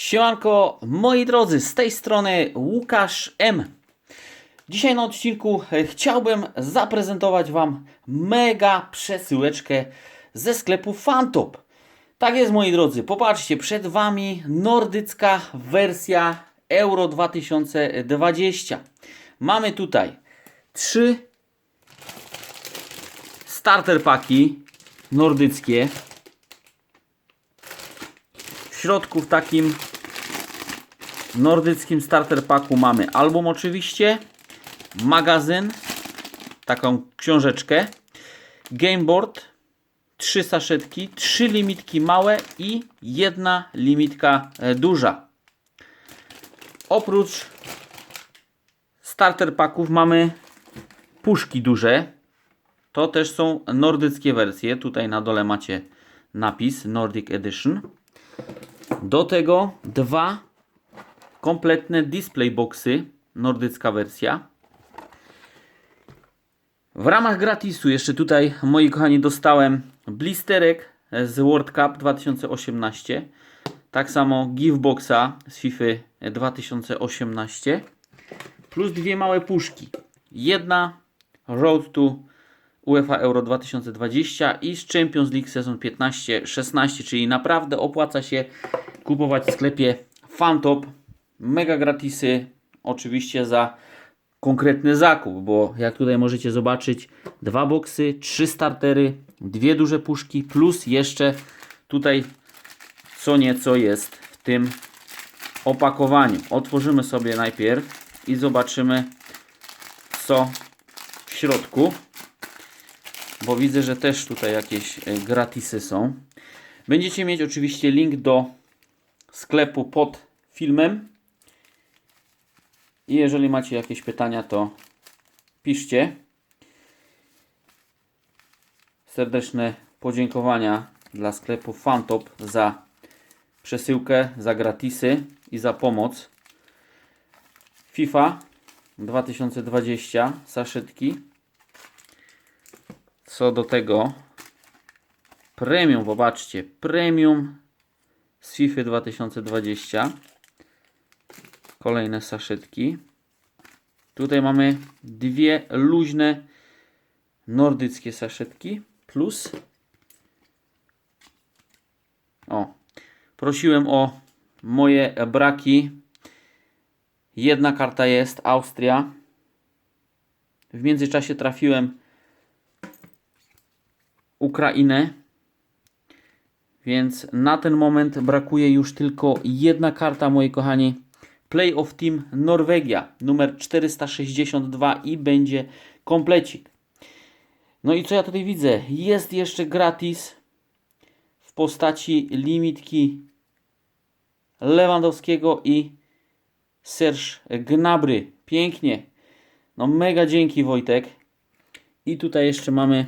Siemanko, moi drodzy, z tej strony Łukasz M. Dzisiaj na odcinku e, chciałbym zaprezentować Wam mega przesyłeczkę ze sklepu Fantop. Tak jest, moi drodzy, popatrzcie, przed Wami nordycka wersja Euro 2020. Mamy tutaj trzy starter paki nordyckie. W środku w takim nordyckim starter packu mamy album oczywiście, magazyn, taką książeczkę, gameboard, trzy saszetki, trzy limitki małe i jedna limitka e, duża. Oprócz starter packów mamy puszki duże. To też są nordyckie wersje. Tutaj na dole macie napis Nordic Edition. Do tego dwa kompletne display boxy, nordycka wersja. W ramach gratisu jeszcze tutaj, moi kochani, dostałem blisterek z World Cup 2018. Tak samo giftboxa z FIFA 2018. Plus dwie małe puszki. Jedna Road to UEFA Euro 2020 i z Champions League sezon 15-16, czyli naprawdę opłaca się kupować w sklepie Fantop. Mega gratisy, oczywiście za konkretny zakup, bo jak tutaj możecie zobaczyć, dwa boksy, trzy startery, dwie duże puszki, plus jeszcze tutaj co nieco jest w tym opakowaniu. Otworzymy sobie najpierw i zobaczymy co w środku bo widzę, że też tutaj jakieś e, gratisy są. Będziecie mieć oczywiście link do sklepu pod filmem. I jeżeli macie jakieś pytania, to piszcie. Serdeczne podziękowania dla sklepu Fantop za przesyłkę, za gratisy i za pomoc. FIFA 2020 saszetki co do tego premium, popatrzcie, premium z FIFA 2020. Kolejne saszetki. Tutaj mamy dwie luźne nordyckie saszetki plus o, prosiłem o moje braki. Jedna karta jest Austria. W międzyczasie trafiłem Ukrainę. Więc na ten moment brakuje już tylko jedna karta, moi kochani. Play of Team Norwegia numer 462 i będzie komplecik. No i co ja tutaj widzę? Jest jeszcze gratis w postaci limitki Lewandowskiego i Serge Gnabry. Pięknie. No mega dzięki Wojtek. I tutaj jeszcze mamy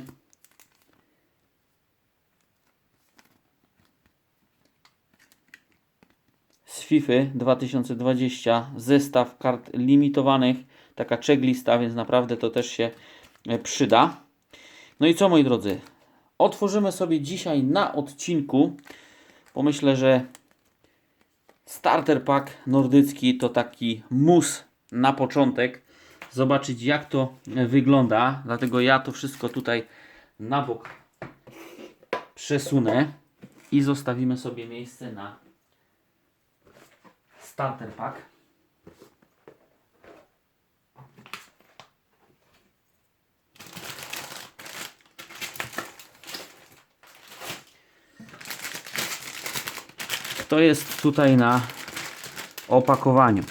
FIFA 2020 zestaw kart limitowanych, taka checklista, więc naprawdę to też się e, przyda. No i co moi drodzy, otworzymy sobie dzisiaj na odcinku, bo myślę, że starter pack nordycki to taki mus na początek, zobaczyć jak to wygląda, dlatego ja to wszystko tutaj na bok przesunę i zostawimy sobie miejsce na starter pack. Kto jest tutaj na opakowaniu?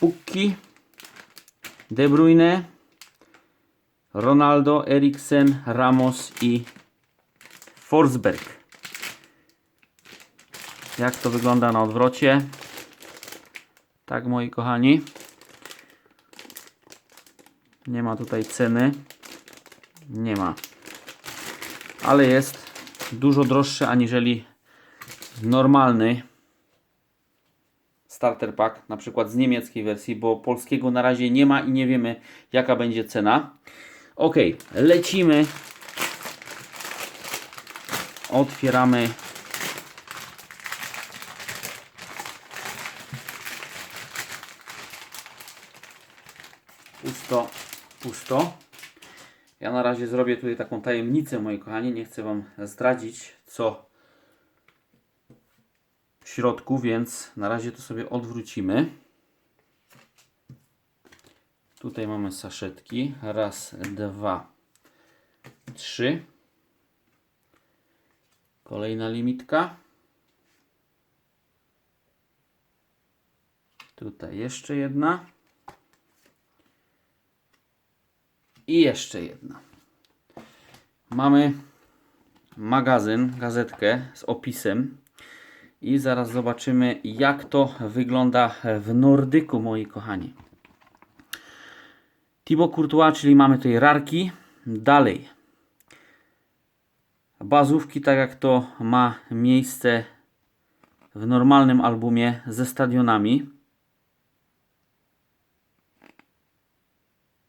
Pukki, De Bruyne, Ronaldo, Eriksen, Ramos i Forsberg. Jak to wygląda na odwrocie? Tak, moi kochani. Nie ma tutaj ceny. Nie ma. Ale jest dużo droższy aniżeli normalny starter pack, na przykład z niemieckiej wersji, bo polskiego na razie nie ma i nie wiemy jaka będzie cena. Ok, lecimy. Otwieramy to. Ja na razie zrobię tutaj taką tajemnicę, moi kochani. Nie chcę Wam zdradzić, co w środku, więc na razie to sobie odwrócimy. Tutaj mamy saszetki. Raz, dwa, trzy. Kolejna limitka. Tutaj jeszcze jedna. I jeszcze jedna. Mamy magazyn, gazetkę z opisem. I zaraz zobaczymy, jak to wygląda w Nordyku, moi kochani. Thibaut Courtois, czyli mamy tutaj rarki. Dalej. Bazówki, tak jak to ma miejsce w normalnym albumie ze stadionami.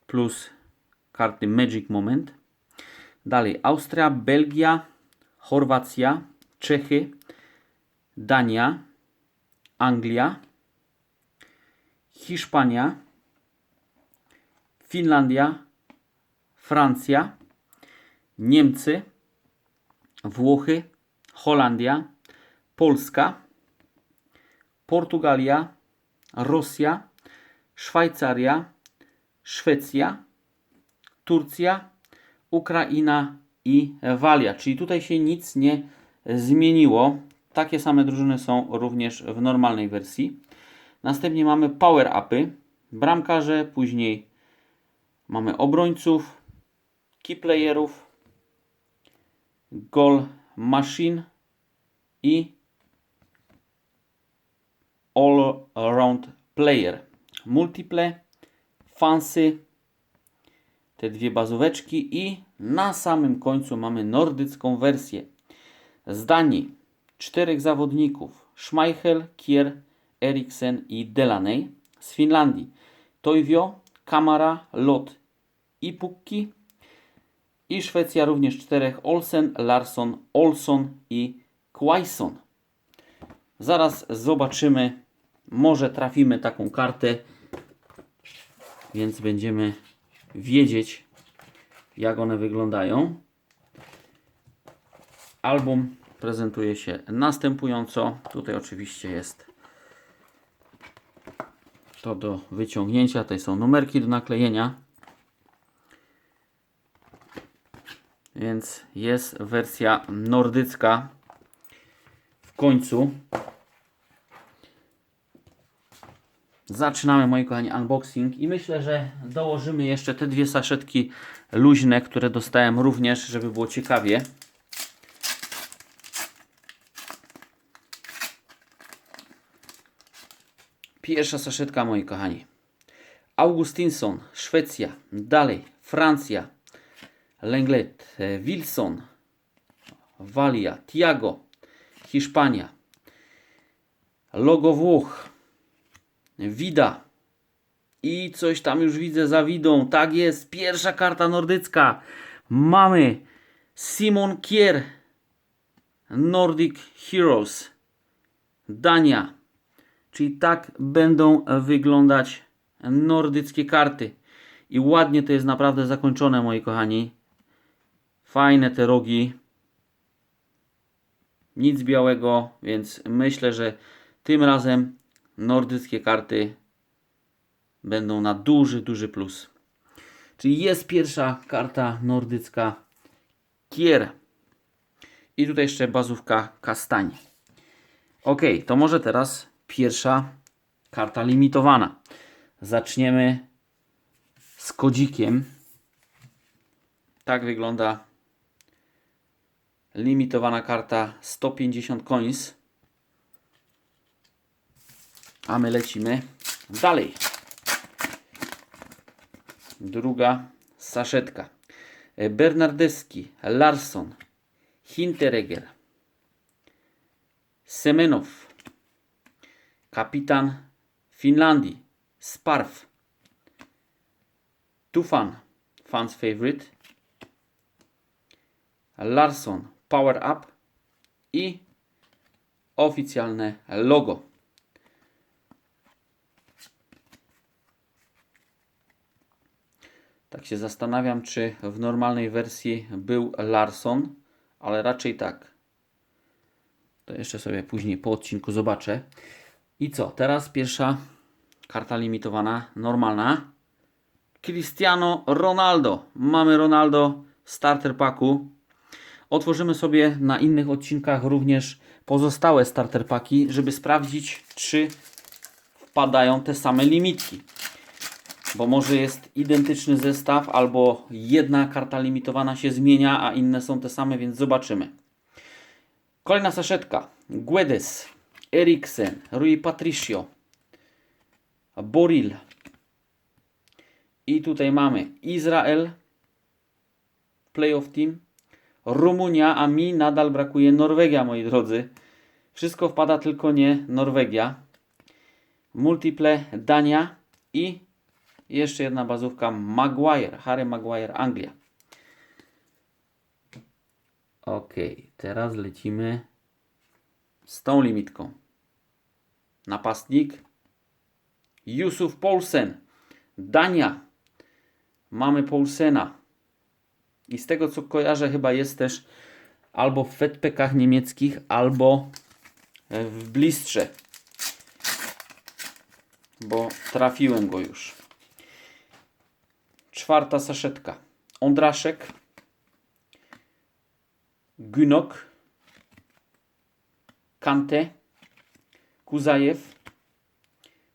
Plus karty Magic Moment. Dalej Austria, Belgia, Chorwacja, Czechy, Dania, Anglia, Hiszpania, Finlandia, Francja, Niemcy, Włochy, Holandia, Polska, Portugalia, Rosja, Szwajcaria, Szwecja, Turcja, Ukraina i Walia. Czyli tutaj się nic nie zmieniło. Takie same drużyny są również w normalnej wersji. Następnie mamy power upy, bramkarze, później mamy obrońców, keyplayerów, goal machine i all around player. Multiple, fancy, te dwie bazóweczki i na samym końcu mamy nordycką wersję. Z Danii czterech zawodników Schmeichel, Kier, Eriksen i Delaney. Z Finlandii Toivio, Kamara, Lot i Pukki. I Szwecja również czterech Olsen, Larsson, Olson i Quaison. Zaraz zobaczymy, może trafimy taką kartę, więc będziemy wiedzieć, jak one wyglądają. Album prezentuje się następująco. Tutaj oczywiście jest to do wyciągnięcia. Tutaj są numerki do naklejenia. Więc jest wersja nordycka w końcu. Zaczynamy, moi kochani, unboxing i myślę, że dołożymy jeszcze te dwie saszetki luźne, które dostałem również, żeby było ciekawie. Pierwsza saszetka, moi kochani. Augustinson, Szwecja. Dalej, Francja. Lenglet, e, Wilson, Walia, Tiago, Hiszpania. Logo Włoch. Wida. I coś tam już widzę za widą. Tak jest, pierwsza karta nordycka. Mamy Simon Kier. Nordic Heroes. Dania. Czyli tak będą wyglądać nordyckie karty. I ładnie to jest naprawdę zakończone, moi kochani. Fajne te rogi. Nic białego, więc myślę, że tym razem nordyckie karty będą na duży, duży plus. Czyli jest pierwsza karta nordycka Kier. I tutaj jeszcze bazówka Kastań. Ok, to może teraz pierwsza karta limitowana. Zaczniemy z kodzikiem. Tak wygląda limitowana karta 150 coins. A my lecimy dalej. Druga saszetka. Bernardeski, Larsson, Hinteregger, Semenow, kapitan Finlandii, Sparf, Tufan, fans favorite, Larsson, Power Up i oficjalne logo. Tak się zastanawiam, czy w normalnej wersji był Larson, ale raczej tak. To jeszcze sobie później po odcinku zobaczę. I co? Teraz pierwsza karta limitowana, normalna. Cristiano Ronaldo. Mamy Ronaldo starter packu. Otworzymy sobie na innych odcinkach również pozostałe starter paki, żeby sprawdzić, czy wpadają te same limitki. Bo może jest identyczny zestaw, albo jedna karta limitowana się zmienia, a inne są te same, więc zobaczymy. Kolejna saszetka. Guedes, Eriksen, Rui Patricio, Boril. I tutaj mamy Izrael, Playoff Team, Rumunia, a mi nadal brakuje Norwegia, moi drodzy. Wszystko wpada, tylko nie Norwegia. Multiple Dania i jeszcze jedna bazówka Maguire, Harry Maguire, Anglia. Ok, teraz lecimy z tą limitką. Napastnik Yusuf Poulsen, Dania. Mamy Poulsena. I z tego co kojarzę, chyba jest też albo w Fedpekach niemieckich, albo w blistrze. Bo trafiłem go już. Czwarta saszetka. Ondraszek. Günok. Kante. Kuzajew.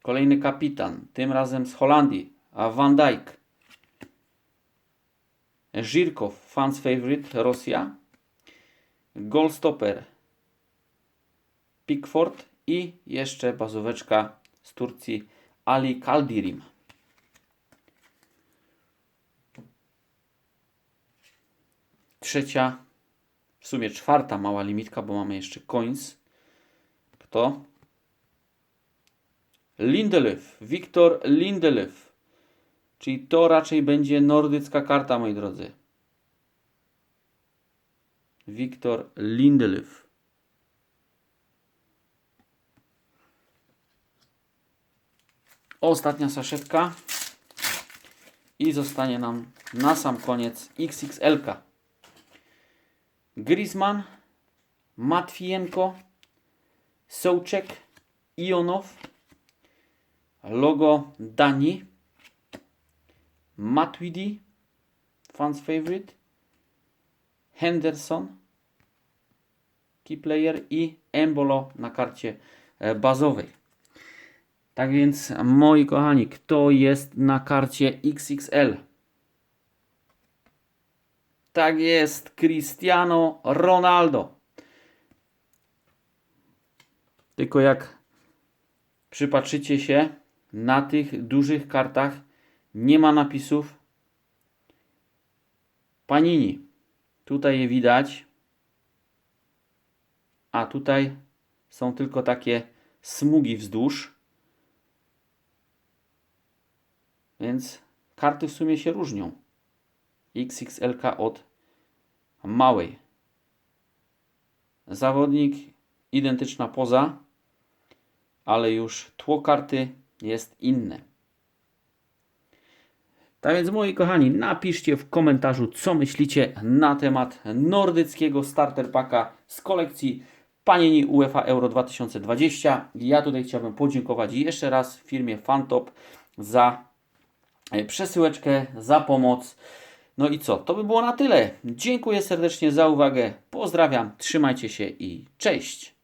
Kolejny kapitan. Tym razem z Holandii. A Van Dijk. Żirkow, fans favorite, Rosja. Goalstopper, Pickford i jeszcze bazóweczka z Turcji Ali Kaldirim. Trzecia, w sumie czwarta mała limitka, bo mamy jeszcze coins. Kto? Lindelöf, Wiktor Lindelöf. Czyli to raczej będzie nordycka karta, moi drodzy. Wiktor Lindelöf. Ostatnia saszetka. I zostanie nam na sam koniec XXL. -ka. Griezmann, Matwienko, Sołczek, Ionow, logo Danii, Matuidi, fans favorite, Henderson, key player i Embolo na karcie e, bazowej. Tak więc, moi kochani, kto jest na karcie XXL? Tak jest, Cristiano Ronaldo. Tylko jak przypatrzycie się na tych dużych kartach, nie ma napisów Panini. Tutaj je widać. A tutaj są tylko takie smugi wzdłuż. Więc karty w sumie się różnią. XXLK od małej. Zawodnik identyczna poza, ale już tło karty jest inne. Tak więc moi kochani, napiszcie w komentarzu, co myślicie na temat nordyckiego starter packa z kolekcji Panini UEFA Euro 2020. Ja tutaj chciałbym podziękować jeszcze raz firmie Fantop za e, przesyłeczkę, za pomoc. No i co? To by było na tyle. Dziękuję serdecznie za uwagę. Pozdrawiam, trzymajcie się i cześć.